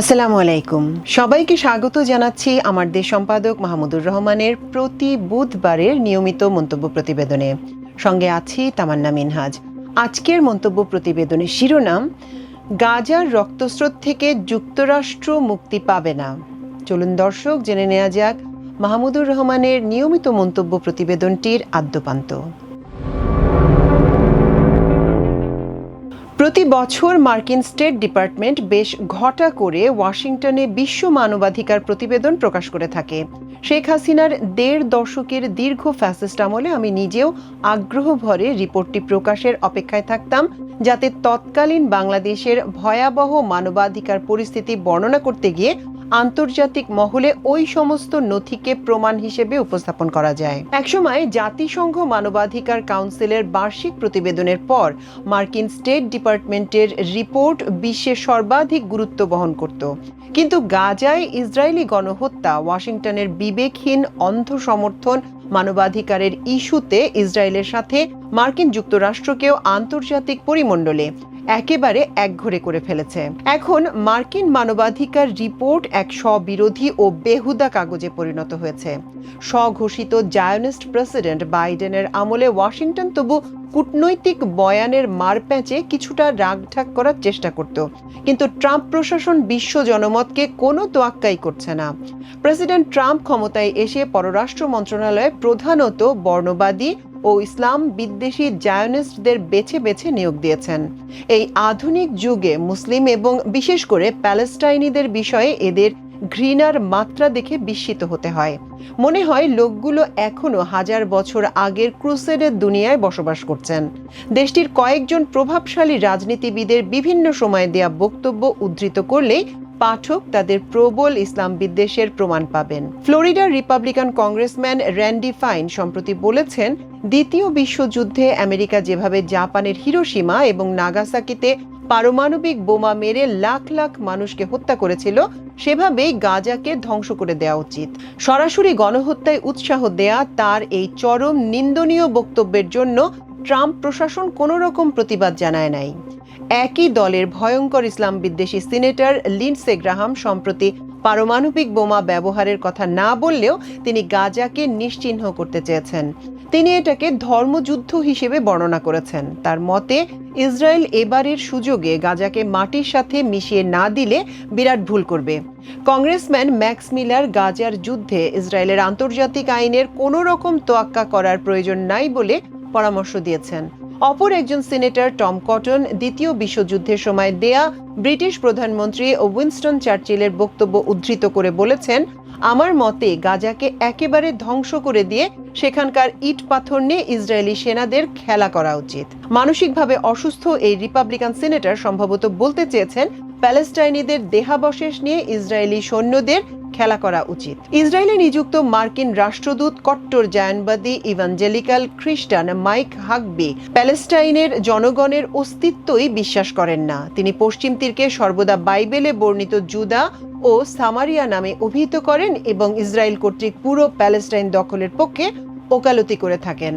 আসসালামু আলাইকুম। সবাইকে স্বাগত জানাচ্ছি আমার দেশ সম্পাদক মাহমুদুর রহমানের প্রতি বুধবারের নিয়মিত মন্তব্য প্রতিবেদনে। সঙ্গে আছি তামান্না মিনহাজ। আজকের মন্তব্য প্রতিবেদনের শিরোনাম, গাজার রক্তস্রোত থেকে যুক্তরাষ্ট্র মুক্তি পাবে না। চলুন দর্শক, জেনে নেওয়া যাক মাহমুদুর রহমানের নিয়মিত মন্তব্য প্রতিবেদনটির আদ্যপান্ত। প্রতি বছর মার্কিন স্টেট ডিপার্টমেন্ট বেশ ঘটা করে ওয়াশিংটনে বিশ্ব মানবাধিকার প্রতিবেদন প্রকাশ করে থাকে। শেখ হাসিনার দেড় দশকের দীর্ঘ ফ্যাসিস্ট আমলে আমি নিজেও আগ্রহ ভরে রিপোর্টটি প্রকাশের অপেক্ষায় থাকতাম, যাতে তৎকালীন বাংলাদেশের ভয়াবহ মানবাধিকার পরিস্থিতি বর্ণনা করতে গিয়ে আন্তর্জাতিক মহলে ওই সমস্ত নথিকে প্রমাণ হিসেবে উপস্থাপন করা যায়। একসময় জাতিসংঘ মানবাধিকার কাউন্সিলের বার্ষিক প্রতিবেদনের পর মার্কিন স্টেট ডিপার্টমেন্টের রিপোর্ট বিশ্বে সর্বাধিক গুরুত্ব বহন করত। কিন্তু গাজায় ইসরায়েলি গণহত্যা, ওয়াশিংটনের বিবেকহীন অন্ধ সমর্থন মানবাধিকারের ইস্যুতে ইসরায়েলের সাথে মার্কিন যুক্তরাষ্ট্রকেও আন্তর্জাতিক পরিমণ্ডলে একেবারে একঘরে করে ফেলেছে। এখন মার্কিন মানবাধিকার রিপোর্ট এক স্ববিরোধী ও বেহুদা কাগজে পরিণত হয়েছে। স্বঘোষিত জায়নিস্ট প্রেসিডেন্ট বাইডেনের আমলে ওয়াশিংটন তবু কূটনৈতিক বয়ানের মারপ্যাঁচে কিছুটা রাগঢাক করার চেষ্টা করত। কিন্তু ট্রাম্প প্রশাসন বিশ্ব জনমতকে কোনো তোয়াক্কাই করছে না। প্রেসিডেন্ট ট্রাম্প ক্ষমতায় এসে পররাষ্ট্র মন্ত্রণালয়ে প্রধানত বর্ণবাদী ও ইসলাম বিদ্বেষী জায়নিস্টদের বেছে বেছে নিয়োগ দিয়েছেন। এই আধুনিক যুগে মুসলিম এবং বিশেষ করে প্যালেস্টাইনিদের বিষয়ে এদের ঘৃণার মাত্রা দেখে বিস্মিত হতে হয়। মনে হয় লোকগুলো এখনও হাজার বছর আগের ক্রুসেডের দুনিয়ায় বসবাস করছেন। দেশটির কয়েকজন প্রভাবশালী রাজনীতিবিদের বিভিন্ন সময়ে দেয়া বক্তব্য উদ্ধৃত করলেই পাঠক তাদের প্রবল ইসলাম বিদ্বেষের প্রমাণ পাবেন। ফ্লোরিডার রিপাবলিকান কংগ্রেসম্যান র্যান্ডি ফাইন সম্প্রতি বলেছেন, দ্বিতীয় বিশ্বযুদ্ধে আমেরিকা যেভাবে জাপানের হিরোসীমা এবং নাগাসাকিতে পারমাণবিক বোমা মেরে লাখ লাখ মানুষকে হত্যা করেছিল, সেভাবেই গাজাকে ধ্বংস করে দেওয়া উচিত। সরাসরি গণহত্যায় উৎসাহ দেয়া তার এই চরম নিন্দনীয় বক্তব্যের জন্য ট্রাম্প প্রশাসন কোনো রকম প্রতিবাদ জানায় নাই। একই দলের ভয়ঙ্কর ইসলাম বিদ্বেষী সিনেটর লিন্ডসে গ্রাহাম সম্প্রতি পারমাণবিক বোমা ব্যবহারের কথা না বললেও তিনি গাজাকে নিশ্চিহ্ন করতে চেয়েছেন। তিনি এটাকে ধর্মযুদ্ধ হিসেবে বর্ণনা করেছেন। তার মতে, ইসরায়েল এবারের সুযোগে গাজাকে মাটির সাথে মিশিয়ে না দিলে বিরাট ভুল করবে। কংগ্রেসম্যান ম্যাক্স মিলার গাজার যুদ্ধে ইসরায়েলের আন্তর্জাতিক আইনের কোনো রকম তোয়াক্কা করার প্রয়োজন নাই বলে পরামর্শ দিয়েছেন। অপর একজন সিনেটর টম কটন, দ্বিতীয় বিশ্বযুদ্ধের সময় দেয়া ব্রিটিশ প্রধানমন্ত্রী উইনস্টন চার্চিলের বক্তব্য উদ্ধৃত করে বলেছেন, আমার মতে গাজাকে একেবারে ধ্বংস করে দিয়ে সেখানকার ইট পাথর নিয়ে ইসরায়েলি সেনাদের খেলা করা উচিত। মানসিকভাবে অসুস্থ এই রিপাবলিকান সিনেটর সম্ভবত বলতে চেয়েছেন, প্যালেস্টাইনিদের দেহাবশেষ নিয়ে ইসরায়েলি সৈন্যদের খেলা করা উচিত। ইসরায়েলে নিযুক্ত মার্কিন রাষ্ট্রদূত, কট্টর জায়নবাদী ইভাঞ্জেলিক্যাল খ্রিস্টান মাইক হাকবি প্যালেস্টাইনের জনগণের অস্তিত্বই বিশ্বাস করেন না। তিনি পশ্চিম তীরকে সর্বদা বাইবেলে বর্ণিত জুদা ও সামারিয়া নামে অভিহিত করেন এবং ইসরায়েল কর্তৃক পুরো প্যালেস্টাইন দখলের পক্ষে ওকালতি করে থাকেন।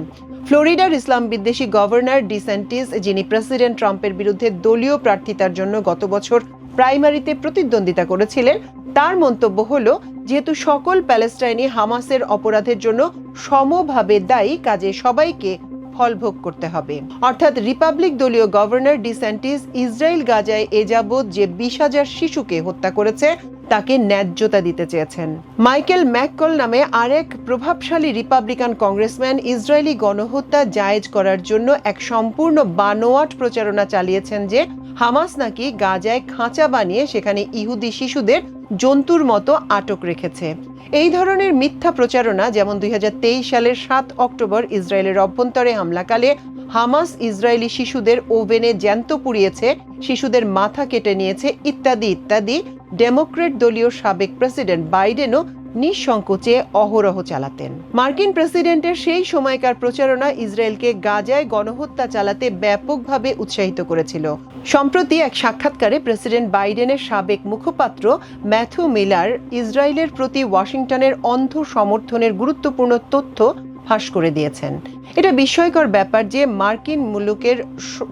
ফ্লোরিডার ইসলাম বিদ্বেষী গভর্নর ডিসেন্টিস, যিনি প্রেসিডেন্ট ট্রাম্পের বিরুদ্ধে দলীয় প্রার্থিতার জন্য গত বছর প্রাইমারিতে প্রতিদ্বন্দ্বিতা করেছিলেন। তার মন্তব্য হলো, যেহেতু সকল প্যালেস্টাইনি হামাসের অপরাধের জন্য সমভাবে দায়ী, কাজে সবাইকে ফলভোগ করতে হবে। অর্থাৎ রিপাবলিক দলীয় গভর্নর ডিসেন্টিস, ইসরায়েল গাজায় এ যাবৎ যে বিশ হাজার শিশুকে হত্যা করেছে, তাকে ন্যায্যতা দিতে চেয়েছেন। মাইকেল ম্যাককল নামে আরেক প্রভাবশালী রিপাবলিকান কংগ্রেসম্যান ইসরায়েলি গণহত্যা জায়েজ করার জন্য এক সম্পূর্ণ বানোয়াট প্রচারণা চালিয়েছেন যে হামাস নাকি গাজায় খাঁচা বানিয়ে সেখানে ইহুদি শিশুদের জন্তুর মতো আটক রেখেছে। এই ধরনের মিথ্যা প্রচারণা যেমন দুই হাজার তেইশ সালের সাত অক্টোবর ইসরায়েলের অভ্যন্তরে হামলাকালে হামাস ইসরায়েলি শিশুদের ওভেনে জ্যান্ত পুড়িয়েছে, শিশুদের মাথা কেটে নিয়েছে ইত্যাদি ইত্যাদি, ডেমোক্রেট দলীয় সাবেক প্রেসিডেন্ট বাইডেনও নিঃসংকোচে অহরহ চালাতেন। মার্কিন প্রেসিডেন্টের সেই সময়কার প্রচারণা ইসরায়েলকে গাজায় গণহত্যা চালাতে ব্যাপকভাবে উৎসাহিত করেছিল। সম্প্রতি এক সাক্ষাৎকারে প্রেসিডেন্ট বাইডেনের সাবেক মুখপাত্র ম্যাথু মিলার ইসরায়েলের প্রতি ওয়াশিংটনের অন্ধ সমর্থনের গুরুত্বপূর্ণ তথ্য ফাঁস করে দিয়েছেন। এটা বিস্ময়কর ব্যাপার যে মার্কিন মুলুকের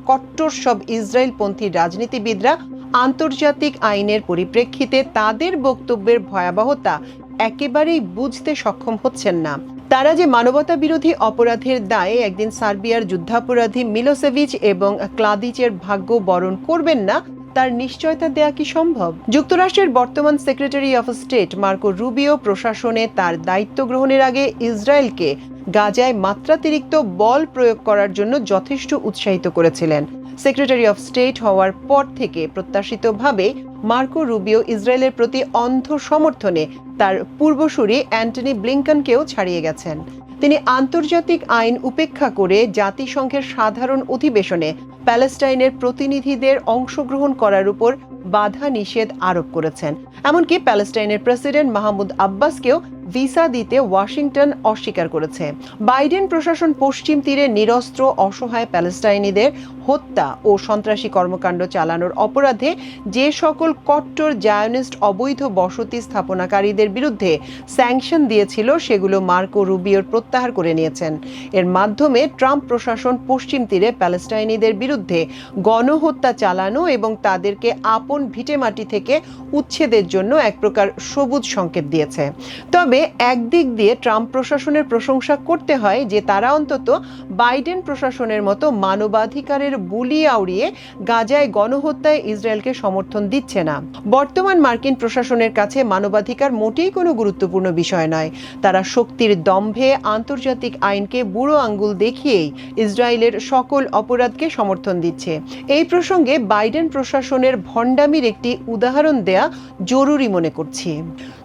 কট্টর সব ইসরায়েলপন্থী রাজনীতিবিদরা আন্তর্জাতিক আইনের পরিপ্রেক্ষিতে তাদের বক্তব্যের ভয়াবহতা একেবারেই বুঝতে সক্ষম হচ্ছেন না। তারা যে মানবতা বিরোধী অপরাধের দায়ে একদিন সার্বিয়ার যুদ্ধাপরাধী মিলোসেভিচ এবং ক্লাদিচের ভাগ্য বরণ করবেন না তার নিশ্চয়তা দেয়া কি সম্ভব? যুক্তরাষ্ট্রের বর্তমান secretary of state Marco Rubio প্রশাসনে তার দায়িত্ব গ্রহণের আগে ইসরায়েলকে গাজায় মাত্রাতিরিক্ত বল প্রয়োগ করার জন্য যথেষ্ট উৎসাহিত করেছিলেন। সেক্রেটারি অফ স্টেট হওয়ার পর থেকে প্রত্যাশিতভাবে মার্কো রুবিও ইসরায়েলের প্রতি অন্ধ সমর্থনে তার পূর্বসূরি অ্যান্টনি ব্লিংকনকেও ছাড়িয়ে গেছেন। তিনি আন্তর্জাতিক আইন উপেক্ষা করে জাতিসংঘের সাধারণ অধিবেশনে প্যালেস্টাইনের প্রতিনিধিদের অংশগ্রহণ করার উপর বাধা নিষেধ আরোপ করেছেন। এমনকি প্যালেস্টাইনের প্রেসিডেন্ট মাহমুদ আব্বাসকেও ভিসা দিতে ওয়াশিংটন অস্বীকার করেছে। বাইডেন প্রশাসন পশ্চিম তীরে নিরস্ত্র, অসহায় প্যালেস্টাইনিদের হত্যা ও সন্ত্রাসী কর্মকাণ্ড চালানোর অপরাধে যে সকল কট্টর জায়নিস্ট অবৈধ বসতি স্থাপনাকারীদের বিরুদ্ধে স্যাংশন দিয়েছিল, সেগুলো মার্কো রুবিওর প্রত্যাহার করে নিয়েছেন। এর মাধ্যমে ট্রাম্প প্রশাসন পশ্চিম তীরে প্যালেস্টাইনিদের বিরুদ্ধে গণহত্যা চালানো এবং তাদেরকে আপন ভিটেমাটি থেকে উচ্ছেদের জন্য এক প্রকার সবুজ সংকেত দিয়েছে। তবে একদিক দিয়ে ট্রাম্প প্রশাসনের প্রশংসা করতে হয় যে তারা অন্তত বাইডেন প্রশাসনের মতো মানবাধিকারের বুলি আউড়িয়ে গাজায় গণহত্যায় ইসরায়েলকে সমর্থন দিচ্ছে না। বর্তমান মার্কিন প্রশাসনের কাছে মানবাধিকার মোটেই কোনো গুরুত্বপূর্ণ বিষয় নয়। তারা শক্তির দম্ভে আন্তর্জাতিক আইনকে বুড়ো আঙ্গুল দেখিয়েই ইসরায়েলের সকল অপরাধকে সমর্থন দিচ্ছে। এই প্রসঙ্গে বাইডেন প্রশাসনের ভণ্ডামির একটি উদাহরণ দেয়া জরুরি মনে করছি।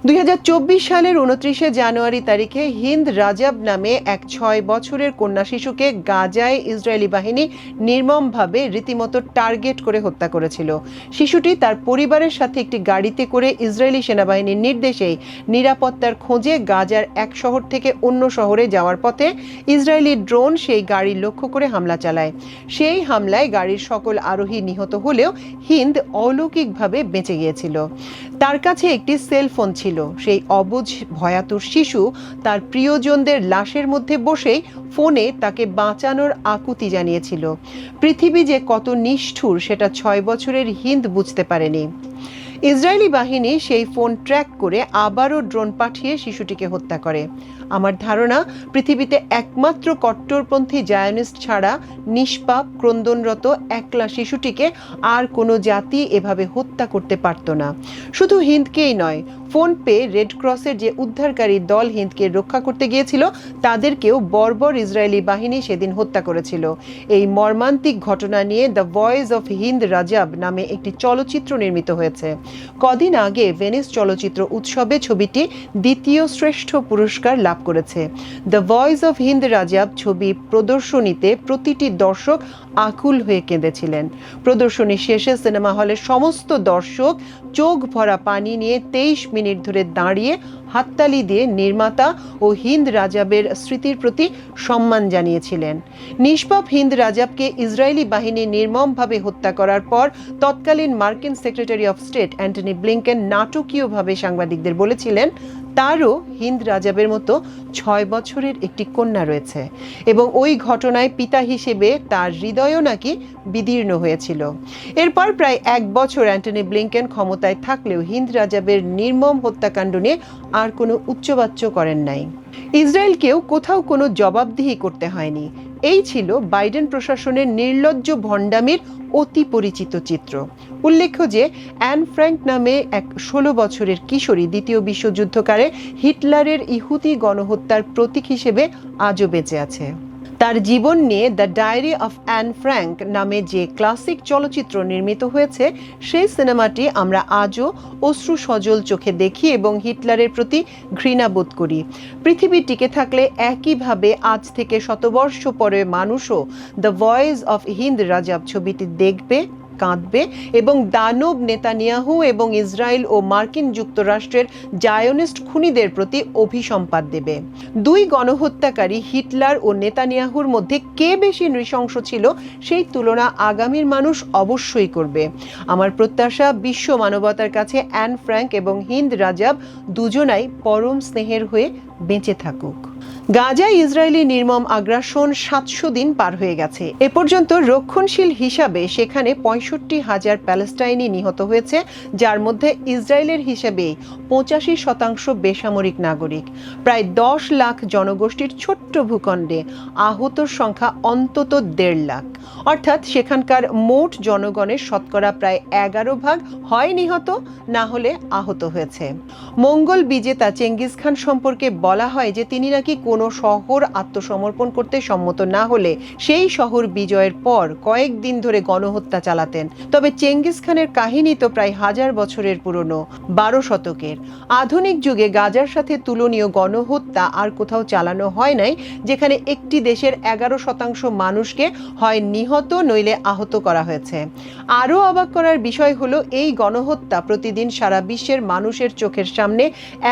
দুই হাজার চব্বিশ সালের উনত্রিশে জানুয়ারি তারিখে হিন্দ রাজাব নামে এক ছয় বছরের কন্যা শিশুকে গাজায় ইসরায়েলি বাহিনী নির্মমভাবে রীতিমতো টার্গেট করে হত্যা করেছিল। শিশুটি তার পরিবারের সাথে একটি গাড়িতে করে ইসরায়েলি সেনাবাহিনীর নির্দেশেই নিরাপত্তার খোঁজে গাজার এক শহর থেকে অন্য শহরে যাওয়ার পথে ইসরায়েলি ড্রোন সেই গাড়ি লক্ষ্য করে হামলা চালায়। সেই হামলায় গাড়ির সকল আরোহী নিহত হলেও হিন্দ অলৌকিকভাবে বেঁচে গিয়েছিল। তার কাছে একটি সেলফোন ছিল। সেই অবুঝ, ভয়াতুর শিশু তার প্রিয়জনদের লাশের মধ্যে বসেই ফোনে তাকে বাঁচানোর আকুতি জানিয়েছিল। পৃথিবী যে কত নিষ্ঠুর, সেটা ছয় বছরের হিন্দ বুঝতে পারেনি। ইসরায়েলি বাহিনী সেই ফোন ট্র্যাক করে আবারও ড্রোন পাঠিয়ে শিশুটিকে হত্যা করে। আমার ধারণা, পৃথিবীতে একমাত্র কট্টরপন্থী জায়নিস্ট ছাড়া নিষ্পাপ, ক্রন্দনরত, একলা শিশুটিকে আর কোনো জাতি এভাবে হত্যা করতে পারত না। শুধু হিন্দকেই নয় ফোন পেয়ে রেড ক্রসের যে উদ্ধারকারী দল হিন্দকে রক্ষা করতে গিয়েছিল, তাদেরকেও বর্বর ইসরায়েলি বাহিনী সেদিন হত্যা করেছিল। এই মর্মান্তিক ঘটনা নিয়ে the voice of Hind Rajab নামে একটি চলচ্চিত্র নির্মিত হয়েছে। কদিন আগে ভেনিস চলচ্চিত্র উৎসবে ছবিটি দ্বিতীয় শ্রেষ্ঠ পুরস্কার লাভ করেছে। The voice of Hind Rajab ছবি প্রদর্শনীতে প্রতিটি দর্শক আকুল হয়ে কেঁদেছিলেন। প্রদর্শনী শেষে সিনেমা হলের সমস্ত দর্শক চোখ ভরা পানি নিয়ে তেইশ মিনিট ধরে দাঁড়িয়ে হাততালি দিয়ে নির্মাতা ও হিন্দ রাজাবের স্মৃতির প্রতি সম্মান জানিয়েছিলেন। নিষ্পাপ হিন্দ রাজাবকে ইসরায়েলি বাহিনী নির্মমভাবে হত্যা করার পর তৎকালীন মার্কিন secretary of state Antony Blinken নাটকীয়ভাবে সাংবাদিকদের বলেছিলেন, তারও হিন্দ রাজাবের মতো ছয় বছরের একটি কন্যা রয়েছে এবং ওই ঘটনায় পিতা হিসেবে তার হৃদয়ও নাকি বিদীর্ণ হয়েছিল। এরপর প্রায় এক বছর অ্যান্টনি ব্লিংকেন ক্ষমতায় থাকলেও হিন্দ রাজাবের নির্মম হত্যাকাণ্ড নিয়ে আর কোনো উচ্চবাচ্য করেন নাই। ইসরায়েলকেও কোথাও কোনো জবাবদিহি করতে হয়নি। এই ছিল বাইডেন প্রশাসনের নির্লজ্জ ভণ্ডামির অতি পরিচিত চিত্র। উল্লেখ্য যে, অ্যান ফ্র্যাঙ্ক নামে এক ষোলো বছরের কিশোরী দ্বিতীয় বিশ্বযুদ্ধকালে হিটলারের ইহুদি গণহত্যার প্রতীক হিসেবে আজও বেঁচে আছে। তার জীবন নিয়ে the diary of Anne Frank নামে যে ক্লাসিক চলচ্চিত্র নির্মিত হয়েছে, সেই সিনেমাটি আমরা আজও অশ্রু সজল চোখে দেখি এবং হিটলারের প্রতি ঘৃণাবোধ করি। পৃথিবী টিকে থাকলে একইভাবে আজ থেকে শতবর্ষ পরে মানুষও the voice of Hind Rajab ছবিটি দেখবে কাঁদবে এবং দানব নেতানিয়াহু এবং ইসরায়েল ও মার্কিন যুক্তরাষ্ট্রের জায়নিস্ট খুনিদের প্রতি অভিসম্পাদ দেবে। দুই গণহত্যাকারী হিটলার ও নেতানিয়াহুর মধ্যে কে বেশি নৃশংস ছিল সেই তুলনা আগামীর মানুষ অবশ্যই করবে। আমার প্রত্যাশা, বিশ্ব মানবতার কাছে অ্যান ফ্র্যাঙ্ক এবং হিন্দ রাজাব দুজনাই পরম স্নেহের হয়ে বেঁচে থাকুক। গাজায় ইসরায়েলি নির্মম আগ্রাসন সাতশো দিন পার হয়ে গেছে। এ পর্যন্ত রক্ষণশীল হিসাবে সেখানে পঁয়ষট্টি হাজার প্যালেস্টাইনি নিহত হয়েছে, যার মধ্যে ইসরায়েলের হিসেবে পঁচাশি শতাংশ বেসামরিক নাগরিক। প্রায় দশ লাখ জনগোষ্ঠীর ছোট্ট ভূখণ্ডে আহতর সংখ্যা অন্তত দেড় লাখ। অর্থাৎ সেখানকার মোট জনগণের শতকরা প্রায় এগারো ভাগ হয় নিহত, না হলে আহত হয়েছে। মঙ্গল বিজেতা চেঙ্গিস খান সম্পর্কে বলা হয় যে তিনি নাকি কোনো শহর আত্মসমর্পণ করতে সম্মত না হলে সেই শহর বিজয়ের পর কয়েকদিন ধরে গণহত্যা চালাতেন। তবে চেঙ্গিস খানের কাহিনী তো প্রায় হাজার বছরের পুরনো, বারো শতকের। আধুনিক যুগে গাজার সাথে তুলনীয় গণহত্যা আর কোথাও চালানো হয় নাই, যেখানে একটি দেশের এগারো শতাংশ মানুষকে হয় নিহত নইলে আহত করা হয়েছে। আরও অবাক করার বিষয় হলো, এই গণহত্যা প্রতিদিন সারা বিশ্বের মানুষের চোখের সামনে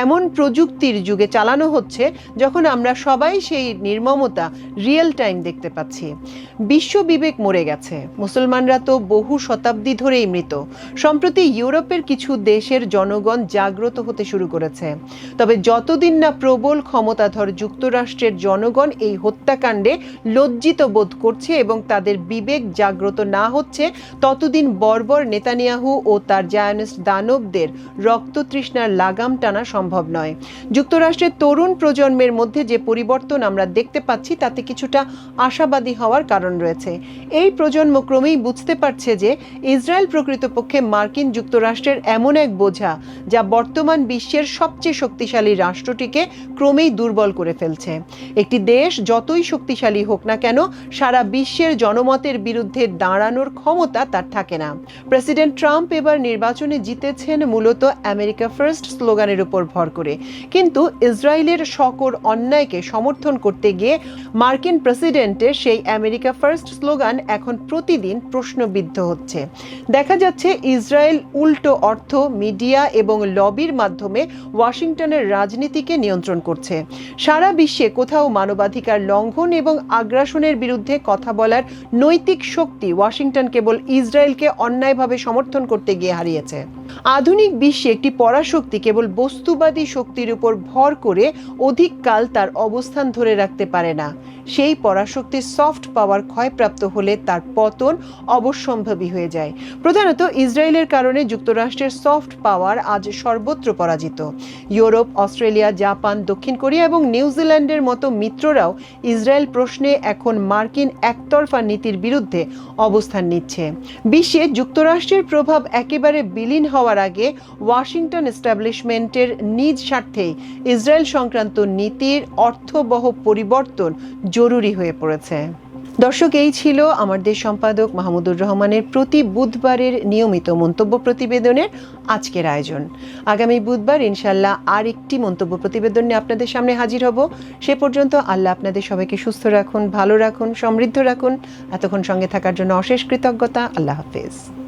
এমন প্রযুক্তির যুগে চালানো হচ্ছে, যখন আমরা সবাই সেই নির্মমতা রিয়েল টাইম দেখতে পাচ্ছি। বিশ্ব বিবেক মরে গেছে। মুসলমানরা তো বহু শতাব্দী ধরেই মৃত। সম্প্রতি ইউরোপের কিছু দেশের জনগণ জাগ্রত হতে শুরু করেছে। তবে যতদিন না প্রবল ক্ষমতাধর যুক্তরাষ্ট্রের জনগণ এই হত্যাকাণ্ডে লজ্জিত বোধ করছে এবং তাদের বিবেক জাগ্রত না হচ্ছে, ততদিন বর্বর নেতানিয়াহু ও তার জায়নিস্ট দানবদের রক্ততৃষ্ণার লাগাম টানা সম্ভব নয়। যুক্তরাষ্ট্রের তরুণ প্রজন্মের মধ্যে যে পরিবর্তন আমরা দেখতে পাচ্ছি, তাতে কিছুটা আশাবাদী হওয়ার কারণ রয়েছে। এই প্রজন্ম ক্রমেই বুঝতে পারছে যে ইসরায়েল প্রকৃতপক্ষে মার্কিন যুক্তরাষ্ট্রের এমন এক বোঝা, যা বর্তমান বিশ্বের সবচেয়ে শক্তিশালী রাষ্ট্রটিকে ক্রমেই দুর্বল করে ফেলছে। একটি দেশ যতই শক্তিশালী হোক না কেন, সারা বিশ্বের জনমতের বিরুদ্ধে দাঁড়ানোর ক্ষমতা তার থাকে না। প্রেসিডেন্ট ট্রাম্প এবার নির্বাচনে জিতেছেন মূলত আমেরিকা ফার্স্ট স্লোগানের উপর ভর করে। কিন্তু ইসরায়েলের সকর অন্যায়কে সমর্থন করতে গিয়ে মার্কিন প্রেসিডেন্টের সেই আমেরিকা ফার্স্ট স্লোগান এখন প্রতিদিন প্রশ্নবিদ্ধ হচ্ছে। দেখা যাচ্ছে ইসরায়েল উল্টো অর্থ, মিডিয়া এবং লবির মাধ্যমে ওয়াশিংটনের রাজনীতিকে নিয়ন্ত্রণ করছে। সারা বিশ্বে কোথাও মানবাধিকার লঙ্ঘন এবং আগ্রাসনের বিরুদ্ধে কথা বলার নৈতিক শক্তি ওয়াশিংটন কেবল ইসরায়েলকে অন্যায়ভাবে সমর্থন করতে গিয়ে হারিয়েছে। আধুনিক বিশ্বে একটি পরাশক্তি কেবল বস্তুবাদী শক্তির উপর ভর করে অধিক কাল তার অবস্থান ধরে রাখতে পারে না। সেই পরাশক্তির সফট পাওয়ার ক্ষয়প্রাপ্ত হলে তার পতন অবশ্যম্ভাবী হয়ে যায়। প্রধানত ইসরায়েলের কারণে যুক্তরাষ্ট্রের সফট পাওয়ার আজ সর্বত্র পরাজিত। ইউরোপ, অস্ট্রেলিয়া, জাপান, দক্ষিণ কোরিয়া এবং নিউজিল্যান্ডের মতো মিত্ররাও ইসরায়েল প্রশ্নে এখন মার্কিন একতরফা নীতির বিরুদ্ধে অবস্থান নিচ্ছে। বিশ্বে যুক্তরাষ্ট্রের প্রভাব একেবারে বিলীন হওয়ার আগে ওয়াশিংটন এস্টাবলিশমেন্টের নিজ স্বার্থেই ইসরায়েল সংক্রান্ত নীতির অর্থবহ পরিবর্তন জরুরি হয়ে পড়েছে। দর্শক, এই ছিল আমাদের সম্পাদক মাহমুদুর রহমানের প্রতি বুধবারের নিয়মিত মন্তব্য প্রতিবেদনের আজকের আয়োজন। আগামী বুধবার ইনশাল্লাহ আর একটি মন্তব্য প্রতিবেদন নিয়ে আপনাদের সামনে হাজির হব। সে পর্যন্ত আল্লাহ আপনাদের সবাইকে সুস্থ রাখুন, ভালো রাখুন, সমৃদ্ধ রাখুন। এতক্ষণ সঙ্গে থাকার জন্য অশেষ কৃতজ্ঞতা। আল্লাহ হাফেজ।